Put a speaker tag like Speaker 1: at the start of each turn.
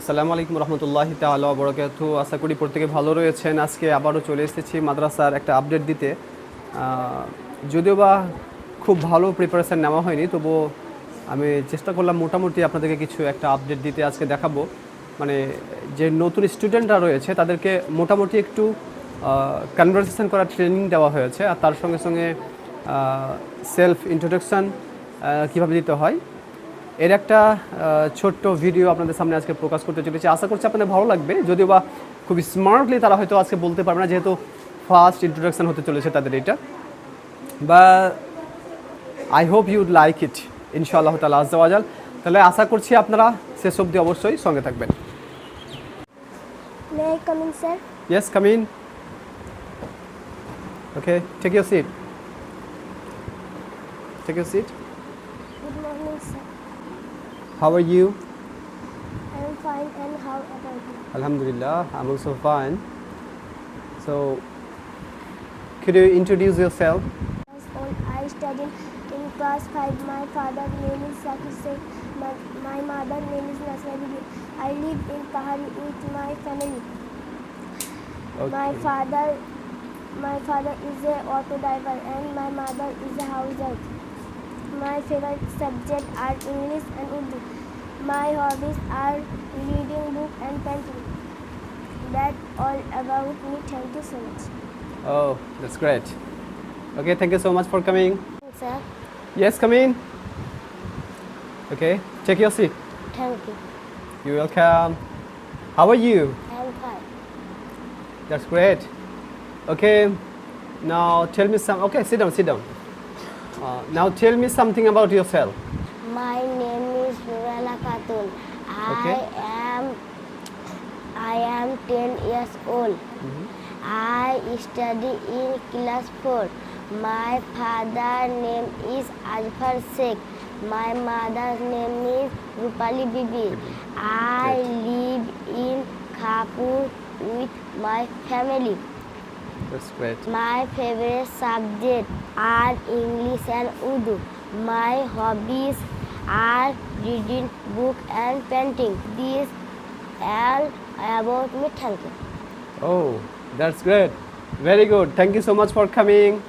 Speaker 1: আসসালামু আলাইকুম রহমতুল্লাহি তাআলা বরকাতু আশা করি প্রত্যেকে ভালো রয়েছেন। আজকে আবারও চলে এসেছি মাদ্রাসার একটা আপডেট দিতে। যদিও বা খুব ভালো প্রিপারেশান নেওয়া হয়নি তবুও আমি চেষ্টা করলাম মোটামুটি আপনাদেরকে কিছু একটা আপডেট দিতে আজকে দেখাবো। মানে যে নতুন স্টুডেন্টরা রয়েছে, তাদেরকে মোটামুটি একটু কনভারসেশন করার ট্রেনিং দেওয়া হয়েছে। আর তার সঙ্গে সঙ্গে সেলফ ইন্ট্রোডাকশান কীভাবে দিতে হয় এর একটা ছোট্ট ভিডিও আপনাদের সামনে আজকে প্রকাশ করতে চলেছি। আশা করছি আপনাদের ভালো লাগবে। যদিও বা খুব স্মার্টলি তারা হয়তো আজকে বলতে পারবে না যেহেতু ফার্স্ট ইন্ট্রোডাকশন হতে চলেছে তাদের এটা। বা I hope you'd like it ইনশাআল্লাহ তালা আজাল তাহলে আশা করছি আপনারা শেষ অবধি অবশ্যই সঙ্গে থাকবেন।
Speaker 2: May I come in, sir? Good morning, sir.
Speaker 1: How are you?
Speaker 2: I am fine and how about you?
Speaker 1: Alhamdulillah, I'm also fine. So, could you introduce yourself?
Speaker 2: I studied in class 5. My father's name is Sakir Singh. My, my name is Nasra I live in Pahari with my family. Okay. My father my father is a auto driver and my mother is a housewife. My favorite subject are English and Urdu. My hobbies are reading book and painting. That's all about me. Thank you so much.
Speaker 1: Oh, that's great. Okay, thank you so much for coming.
Speaker 2: Sir,
Speaker 1: Yes, come in. Okay, take your seat.
Speaker 2: thank you.
Speaker 1: You're welcome. How are you?
Speaker 2: I am fine.
Speaker 1: That's great. Okay, now tell me some. Okay, sit down, sit down. Uh, now tell me something about yourself.
Speaker 2: My name is Nurala Khatun.
Speaker 1: Okay.
Speaker 2: I am I am 10 years old. I study in class 4. My father name is Ajfar Sheikh. My mother's name is Rupali Bibi. I live in Khapur with my family.
Speaker 1: That's great.
Speaker 2: My favorite subject are English and Urdu. My hobbies are reading book and painting. These all about me. Thank you.
Speaker 1: Oh, that's great. Very good. Thank you so much for coming.